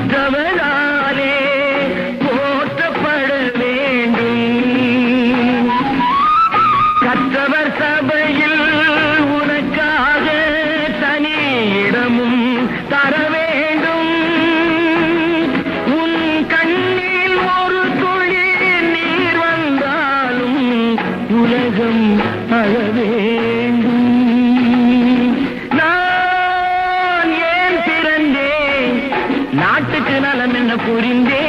பெற்றவராலே போற்றப்பட வேண்டும். கற்றவர் சபையில் உனக்காக தனி இடமும் தர வேண்டும். உன் கண்ணில் ஒரு துளி நீர் உலகம் அழ நலம் என்ன புரிந்தே